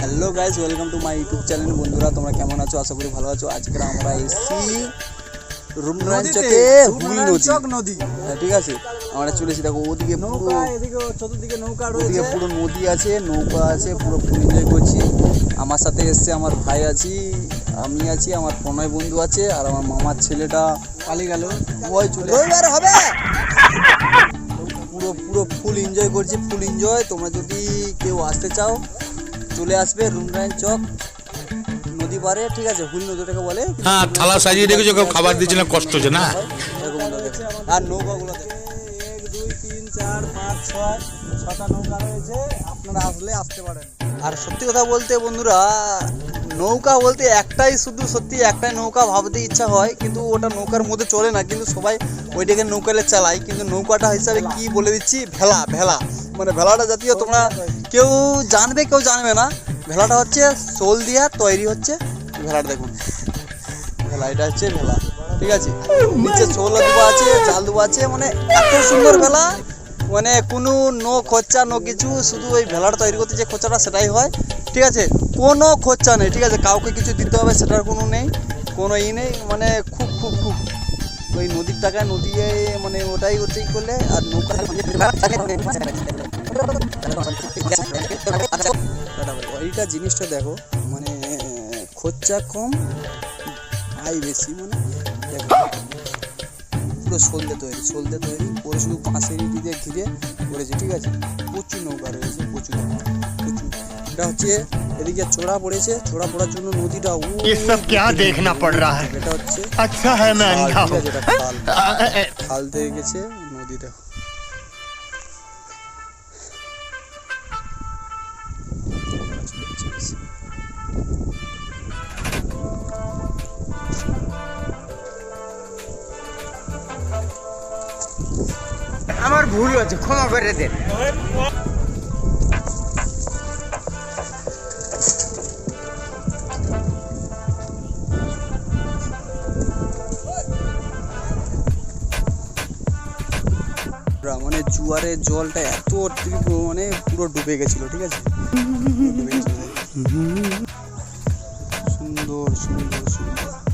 Hello guys welcome to my YouTube channel বন্ধুরা তোমরা কেমন আছো? আশা করি ভালো আছো। আজকে আমরা এসি রুমরাঞ্চকে হুল নদী। নদী। হ্যাঁ, ঠিক আছে। আমরা চলেছি দেখো ওদিকে নৌকা এদিকে চতুর্দিকে নৌকা রয়েছে। পুরো নদী আছে নৌকা আছে পুরো ফুল এনজয় করছি। আমার সাথে এসছে আমার ভাই আছি আমি আছি আমার প্রণয় বন্ধু আছে আর আমার মামার ছেলেটা পালিয়ে গেল। ওই চলে হবে! পুরো পুরো ফুল এনজয় করছি ফুল এনজয় তোমরা যদি কেউ আসতে চাও চলে আসবে রুমরাইন চক নদী পারে ঠিক আছে? হুল নদীটাকে বলে। হ্যাঁ থালা সাজিয়ে রেখেছো কেউ খাবার দিচ্ছে না কষ্ট হচ্ছে না? এরকম আর নৌকাগুলো দেখো। এক দুই তিন চার পাঁচ ছয় ছটা নৌকা রয়েছে। আপনারা আসলে আসতে পারেন। আর সত্যি কথা বলতে বন্ধুরা নৌকা বলতে একটাই শুধু সত্যি, একটাই নৌকা ভাবতে ইচ্ছা হয়, কিন্তু ওটা নৌকার মধ্যে চলে না, কিন্তু সবাই ওইটাকে নৌকালে চালায়। কিন্তু নৌকাটা হিসাবে কি বলে দিচ্ছি? ভেলা ভেলা। মানে ভেলাটা জাতীয় তোমরা কেউ জানবে কেউ জানবে না। ভেলাটা হচ্ছে শোল দিয়া তৈরি হচ্ছে ভেলাটা দেখুন। ভেলা, এটা হচ্ছে ভেলা, ঠিক আছে? নিচে শোল দেওয়া আছে, জাল দেওয়া আছে মানে এত সুন্দর ভেলা। মানে কোনো নো খরচা, নো কিছু, শুধু ওই ভেলাটা তৈরি করতে যে খরচাটা সেটাই হয়। ঠিক আছে? কোনো খরচা নেই, ঠিক আছে? কাউকে কিছু দিতে হবে, সেটার কোনো নেই, কোনো ই নেই মানে খুব খুব খুব। ওই নদীর টাকা নদী মানে ওটাই ওটাই করলে, আর নৌকা এইটা জিনিসটা দেখো মানে খরচা কম, আয় বেশি মানে দেখো। পুরো সলদে তৈরি সলদে তৈরি, পুরো শুধু বাঁশের ইটি দিয়ে ঘিরে করেছে ঠিক আছে? প্রচুর নৌকা রয়েছে, প্রচুর প্রচুর এটা হচ্ছে এদিকে চোড়া পড়েছে চোড়া পড়ার জন্য নদীটা ও ये सब क्या देखना पड़ रहा है এটা হচ্ছে अच्छा है मैं খাল, अंधा ঠিক हूँ আছে এটা খাল आ, आ, आ, খাল থেকে গেছে নদীটা আমার ভুল হচ্ছে ক্ষমা করে দেন জুয়ারের জলটা এত মানে পুরো ডুবে গেছিল ঠিক আছে। সুন্দর সুন্দর সুন্দর